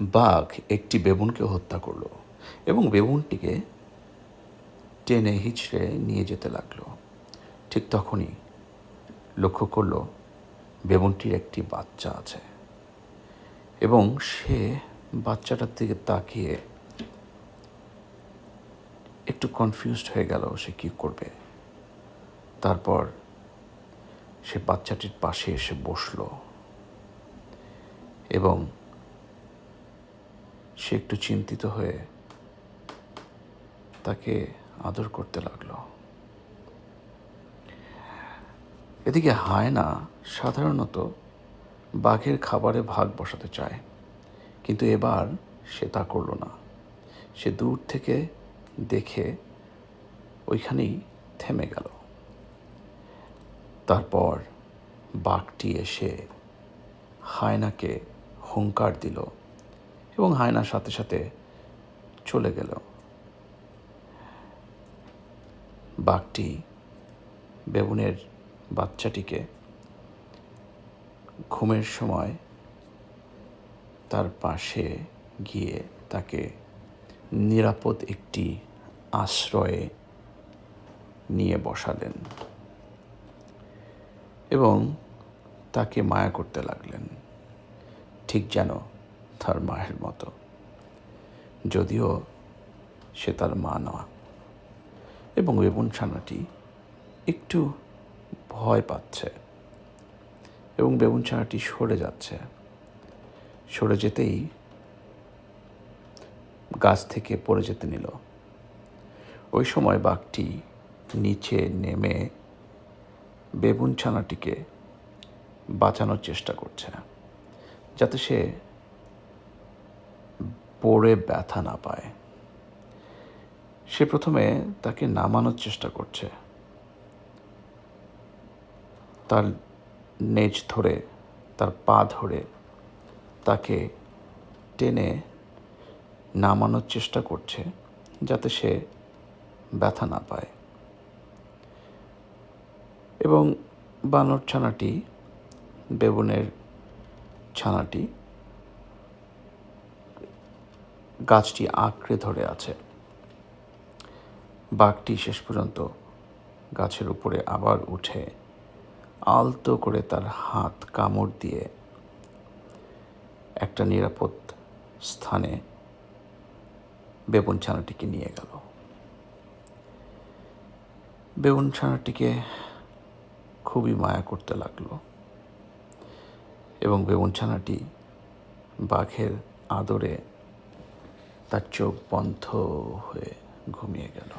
বাঘ একটি বেবুনকে হত্যা করল এবং বেবুনটিকে টেনে হিচড়ে নিয়ে যেতে লাগল। ঠিক তখনই লক্ষ্য করল বেবুনটির একটি বাচ্চা আছে এবং সে বাচ্চাটার দিকে তাকিয়ে একটু কনফিউজড হয়ে গেল সে কী করবে। তারপর সে বাচ্চাটির পাশে এসে বসল এবং সে একটু চিন্তিত হয়ে তাকে আদর করতে লাগল। এদিকে হায়না সাধারণত বাঘের খাবারে ভাগ বসাতে চায়, কিন্তু এবার সে তা করল না। সে দূর থেকে দেখে ওইখানেই থেমে গেল। তারপর বাঘটি এসে হায়নাকে হুঙ্কার দিল। এবং হায়নার সাথে সাথে চলে গেল। বাঘটি বেবুনের বাচ্চাটিকে ঘুমের সময় তার পাশে গিয়ে তাকে নিরাপদ একটি আশ্রয়ে নিয়ে বসালেন এবং তাকে মায়া করতে লাগলেন। ঠিক যেন তার মায়ের মতো। যদিও সে তার মা নয়। এবং বেবুন ছানাটি একটু ভয় পাচ্ছে। এবং বেবুন ছানাটি সরে যাচ্ছে। সরে যেতেই গাছ থেকে পড়ে যেতে নিল। ওই সময় বাঘটি নিচে নেমে বেবুন ছানাটিকে বাঁচানোর চেষ্টা করছে। যাতে সে পড়ে ব্যথা না পায়। সে প্রথমে তাকে নামানোর চেষ্টা করছে। তার নেজ ধরে, তার পা ধরে তাকে টেনে নামানোর চেষ্টা করছে যাতে সে ব্যথা না পায়। এবং বানর ছানাটি, বেবুনের ছানাটি গাছটি আঁকড়ে ধরে আছে। বাঘটি শেষ পর্যন্ত গাছের উপরে আবার উঠে আলতো করে তার হাত কামড় দিয়ে একটা নিরাপদ স্থানে বেবুন ছানাটিকে নিয়ে গেল। বেবুন ছানাটিকে খুবই মায়া করতে লাগল এবং বেবুন ছানাটি বাঘের আদরে তার চোখ বন্ধ হয়ে ঘুমিয়ে গেল।